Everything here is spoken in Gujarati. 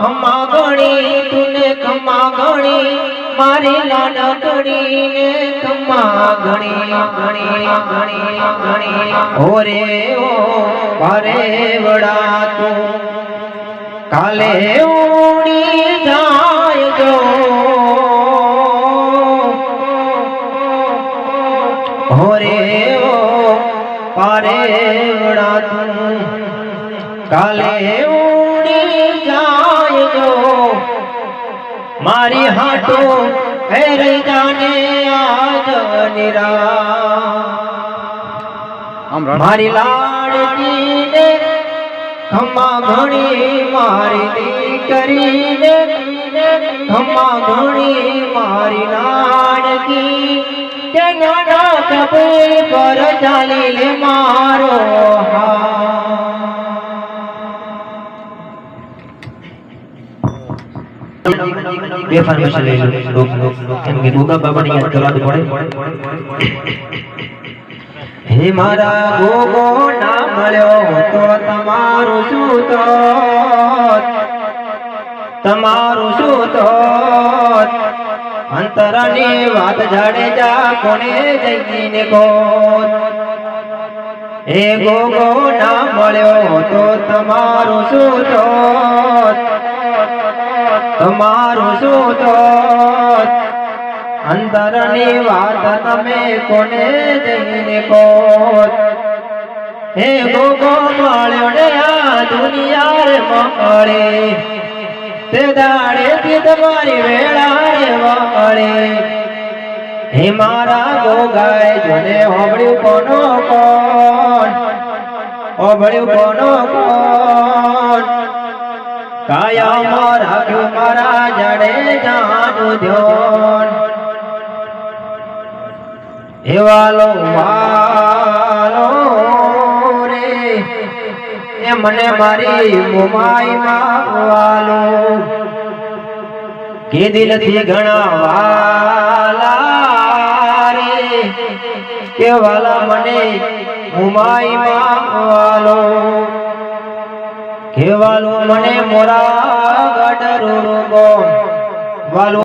ખમા ગણી તુને ખમા ગણી મારી લાડકડી ને ખમા ગણી ગણી ગણી ગણી ઓરે ઓ પારે વડા તું કાલે ઉડી જાય પારે વડા તું કાલે ઉડી જાય જો મારી હાટો ફેરી જાને આજ નિરા મારી લાડકીને ખમા ઘણી મારી દીકરીને ખમા ઘણી મારી લાડકી. તેના નાના કપે પર ચાલી લે મારો હાથ. બે લઈ લો કેમ કે ગોગા બાબાને યાદ પડે. હે મારા ગોગો ના મળ્યો તો તમારું શું તો તમારું શું તો અંતરની વાત જાડેજા કોને જઈને કો હે ગોગો ના મળ્યો તો તમારું શું તો તમારું શું તો અંતરની વાત તમે કોને જઈને કહો હે ગોગો મળ્યો ને આ દુનિયા રે મળે તે દાડે થી તમારી વેળા રે મળે હે મારા ગોગાય જોને હોબળ્યું કોનો કોણ હોબળ્યું કોનો કોણ કાયા રાખ્યું મારા જડે જાનું ધ્યોન. એવાલો વાલો રે, એ મને મારી મુમાઈ માવાલો કે દિલથી ઘણા વાલા રે કે વાલા મને મુમાઈ માં વાલું મને મોરા ગઢ રૂગો. વાલું